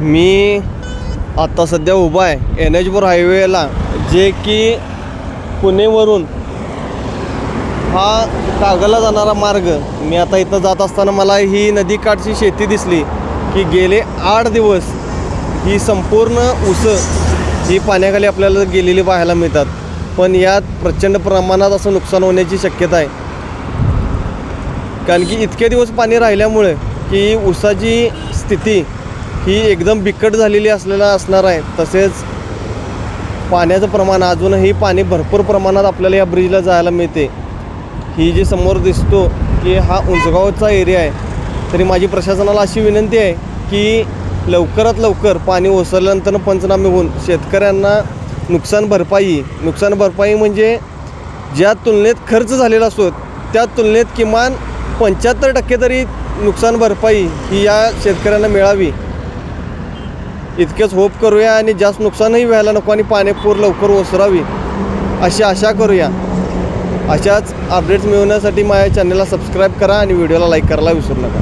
मी आत्ता सध्या उभा आहे एन एच फोर हायवेला जे की पुणेवरून हा कागला जाणारा मार्ग. मी आता इथं जात असताना मला ही नदीकाठची शेती दिसली की गेले आठ दिवस ही संपूर्ण उसं ही पाण्याखाली आपल्याला गेलेली पाहायला मिळतात. पण यात प्रचंड प्रमाणात असं नुकसान होण्याची शक्यता आहे. कारण की इतके दिवस पाणी राहिल्यामुळे की उसाची स्थिती ही एकदम बिकट झालेली असलेला असणार आहे. तसेच पाण्याचं प्रमाण अजूनही पाणी भरपूर प्रमाणात आपल्याला या ब्रिजला जायला मिळते. ही जी समोर दिसतो की हा उंचगावचा एरिया आहे. तरी माझी प्रशासनाला अशी विनंती आहे की लवकरात लवकर पाणी ओसरल्यानंतर पंचनामे होऊन शेतकऱ्यांना नुकसान भरपाई नुकसान भरपाई म्हणजे ज्या तुलनेत खर्च झालेला असतो त्या तुलनेत किमान पंच्याहत्तर टक्के तरी नुकसान भरपाई ही या शेतकऱ्यांना मिळावी. इतकेच होप करूया आणि जास्त नुकसानही व्हायला नको आणि पाणीपूर लवकर ओसरावी अशी आशा करूया. अशाच अपडेट्स मिळवण्यासाठी माझ्या चॅनलला सबस्क्राईब करा आणि व्हिडिओला लाईक करायला विसरू नका.